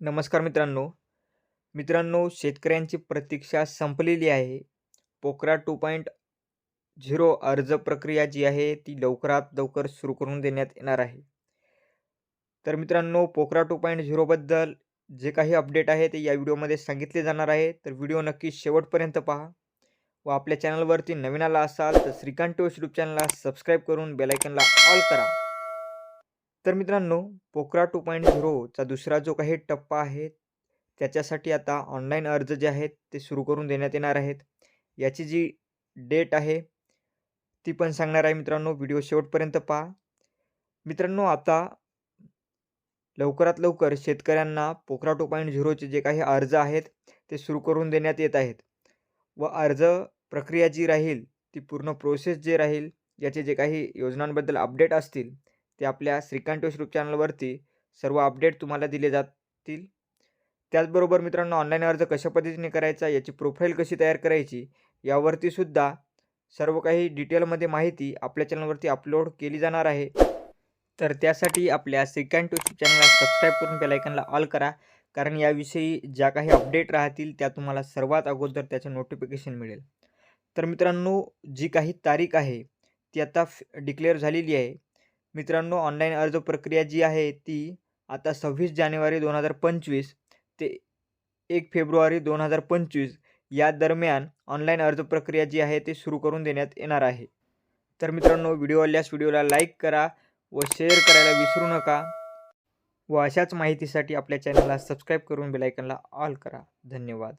नमस्कार मित्रांनो. मित्रांनो शेतकऱ्यांची प्रतीक्षा संपलेली आहे. पोकरा टू पॉईंट झिरो अर्ज प्रक्रिया जी आहे ती लवकरात लवकर सुरू करून देण्यात येणार आहे. तर मित्रांनो पोकरा टू पॉईंट झिरोबद्दल जे काही अपडेट आहे ते या व्हिडिओमध्ये सांगितले जाणार आहे. तर व्हिडिओ नक्की शेवटपर्यंत पहा व आपल्या चॅनलवरती नवीन आला असाल तर श्रीकांत टोश यूट्यूब चॅनलला सबस्क्राईब करून बेलायकनला ऑल करा. तर मित्रांनो पोकरा टू पॉईंट झिरोचा दुसरा जो काही टप्पा आहे त्याच्यासाठी आता ऑनलाईन अर्ज जे आहेत ते सुरू करून देण्यात येणार आहेत. याची जी डेट आहे ती पण सांगणार आहे मित्रांनो. व्हिडिओ शेवटपर्यंत पहा. मित्रांनो आता लवकरात लवकर शेतकऱ्यांना पोकरा टू पॉईंट झिरोचे जे काही अर्ज आहेत ते सुरू करून देण्यात येत आहेत. व अर्ज प्रक्रिया जी राहील ती पूर्ण प्रोसेस जे राहील याचे जे काही योजनांबद्दल अपडेट असतील ते आपल्या श्रीकांत यूट्यूब चॅनलवरती सर्व अपडेट तुम्हाला दिले जातील. त्याचबरोबर मित्रांनो ऑनलाईन अर्ज कशा पद्धतीने करायचा याची प्रोफाईल कशी तयार करायची यावरती सुद्धा सर्व काही डिटेलमध्ये माहिती आपल्या चॅनलवरती अपलोड केली जाणार आहे. तर त्यासाठी आपल्या श्रीकांत यूट्यूब चॅनलला सबस्क्राईब करून बेलायकनला ऑल करा. कारण याविषयी ज्या काही अपडेट राहतील त्या तुम्हाला सर्वात अगोदर त्याचं नोटिफिकेशन मिळेल. तर मित्रांनो जी काही तारीख आहे ती आता डिक्लेअर झालेली आहे. मित्रांनो ऑनलाईन अर्ज प्रक्रिया जी आहे ती आता सव्वीस जानेवारी दोन हजार पंचवीस ते एक फेब्रुवारी दोन हजार पंचवीस या दरम्यान ऑनलाईन अर्ज प्रक्रिया जी आहे ती सुरू करून देण्यात येणार आहे. तर मित्रांनो व्हिडिओ आल्यास व्हिडिओला लाईक करा व शेअर करायला विसरू नका व अशाच माहितीसाठी आपल्या चॅनलला सबस्क्राईब करून बेलायकनला ऑल करा. धन्यवाद.